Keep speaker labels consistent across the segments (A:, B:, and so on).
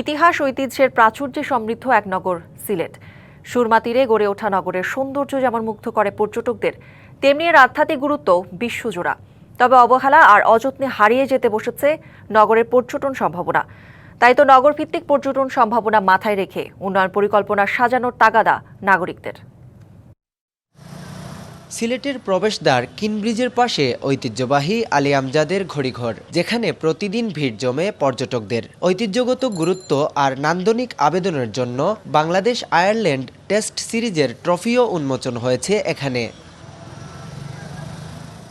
A: ইতিহাস ঐতিহ্যের প্রাচুর্যে সমৃদ্ধ এক নগর, সিলেট। সুরমা তীরে গড়ে ওঠা নগরের সৌন্দর্য যেমন মুগ্ধ করে পর্যটকদের, তেমনি এর আধ্যাত্মিক গুরুত্ব বিশ্বজোড়া। তবে অবহেলা আর অযত্নে হারিয়ে যেতে বসেছে নগরের পর্যটন সম্ভাবনা। তাই তো নগরভিত্তিক পর্যটন সম্ভাবনা মাথায় রেখে উন্নয়ন পরিকল্পনা সাজানোর তাগাদা নাগরিকদের।
B: সিলেটের প্রবেশদ্বার কিনব্রিজের পাশে ঐতিহ্যবাহী আলী আমজাদের ঘড়িঘর, যেখানে প্রতিদিন ভিড় জমে পর্যটকদের। ঐতিহ্যগত গুরুত্ব আর নান্দনিক আবেদনের জন্য বাংলাদেশ আয়ারল্যান্ড টেস্ট সিরিজের ট্রফিও উন্মোচন হয়েছে এখানে।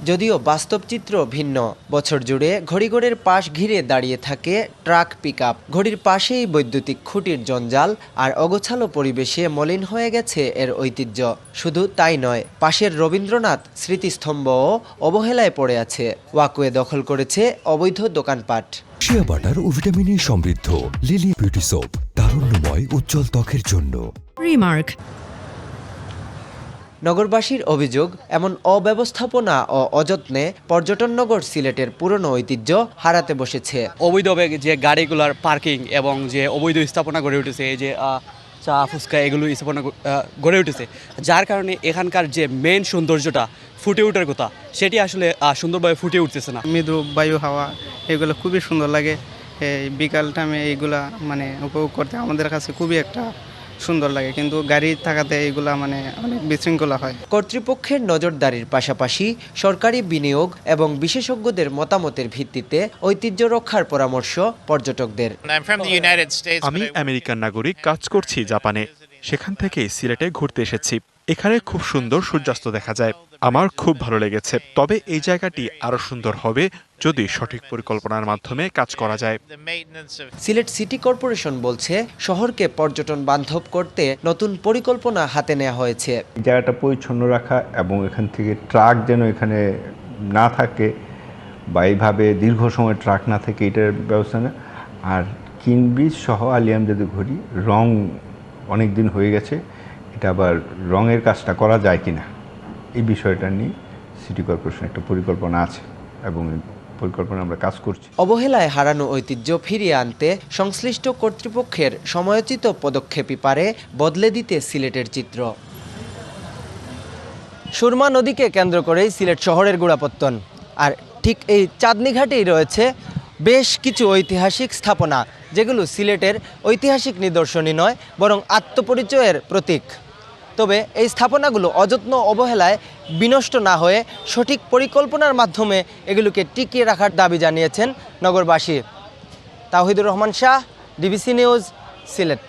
B: যদিও বাস্তব চিত্র ভিন্ন। বছর জুড়ে ঘড়িঘরের পাশ ঘিরে দাঁড়িয়ে থাকে ট্রাক পিকআপ। ঘড়ির পাশেই বৈদ্যুতিক খুঁটির জঞ্জাল আর অগোছালো পরিবেশে মলিন হয়ে গেছে এর ঐতিহ্য। শুধু তাই নয় পাশের রবীন্দ্রনাথ স্মৃতিস্তম্ভও অবহেলায় পড়ে আছে। ওয়াকওয়ে দখল করেছে অবৈধ দোকানপাট।
C: শিয়া বাটার ও ভিটামিনে সমৃদ্ধ লিলি বিউটি সোপ তারুণ্যময় উজ্জ্বল ত্বকের জন্য।
D: Remark.
B: নগরবাসীর অভিযোগ এমন অব্যবস্থাপনা ও অযত্নে পর্যটন নগর সিলেটের পুরনো ঐতিহ্য হারাতে বসেছে।
E: অবৈধভাবে যে গাড়িগুলার পার্কিং এবং যে অবৈধ স্থাপনা গড়ে উঠেছে এই যে চা ফুচকা এগুলো স্থাপনা গড়ে উঠেছে যার কারণে এখানকার যে মেন সৌন্দর্যটা ফুটে ওঠার কথা সেটি আসলে সুন্দরভাবে ফুটে উঠতেছে না।
F: মৃদু বায়ু হাওয়া এগুলো খুবই সুন্দর লাগে। এই বিকাল টাইমে এইগুলা মানে উপভোগ করতে আমাদের কাছে খুবই একটা সুন্দর লাগে কিন্তু গাড়ি থাকাতে এইগুলা মানে অনেক বিশৃঙ্খলা হয়।
B: কর্তৃপক্ষের নজরদারির পাশাপাশি সরকারি বিনিয়োগ এবং বিশেষজ্ঞদের মতামতের ভিত্তিতে ঐতিহ্য রক্ষার পরামর্শ পর্যটকদের.
G: আমি আমেরিকান নাগরিক কাজ করছি জাপানে। সেখান থেকেই সিলেটে ঘুরতে এসেছি। এখানে খুব সুন্দর সূর্যাস্ত দেখা যায়। আমার খুব ভালো লেগেছে। তবে এই জায়গাটি আরও সুন্দর হবে যদি সঠিক পরিকল্পনার মাধ্যমে কাজ করা যায়।
B: সিলেট সিটি কর্পোরেশন বলছে শহরকে পর্যটন বান্ধব করতে নতুন পরিকল্পনা হাতে নেওয়া হয়েছে।
H: জায়গাটা পরিচ্ছন্ন রাখা এবং এখান থেকে ট্রাক যেন এখানে না থাকে বা এইভাবে দীর্ঘ সময় ট্রাক না থাকে এটার ব্যবস্থা না। আর কিনব্রিজ সহ আলিয়াম যদি ঘুরি রং অনেক দিন হয়ে গেছে এটা আবার রঙের কাজটা করা যায় কি না এই বিষয়টা নিয়ে সিটি কর্পোরেশন একটা পরিকল্পনা আছে এবং পরিকল্পনা আমরা কাজ করছি।
B: অবহেলায় হারানো ঐতিহ্য ফিরিয়ে আনতে সংশ্লিষ্ট কর্তৃপক্ষের সময়োচিত পদক্ষেপই পারে বদলে দিতে সিলেটের চিত্র। সুরমা নদীকে কেন্দ্র করেই সিলেট শহরের গোড়াপত্তন। আর ঠিক এই চাঁদনীঘাটেই রয়েছে বেশ কিছু ঐতিহাসিক স্থাপনা, যেগুলো সিলেটের ঐতিহাসিক নিদর্শনই নয়, বরং আত্মপরিচয়ের প্রতীক। তবে এই স্থাপনাগুলো অযত্ন অবহেলায় বিনষ্ট না হয়ে সঠিক পরিকল্পনার মাধ্যমে এগুলোকে টিকিয়ে রাখার দাবি জানিয়েছেন নগরবাসী। Tahidur Rahman Shah, DBC news, Sylhet.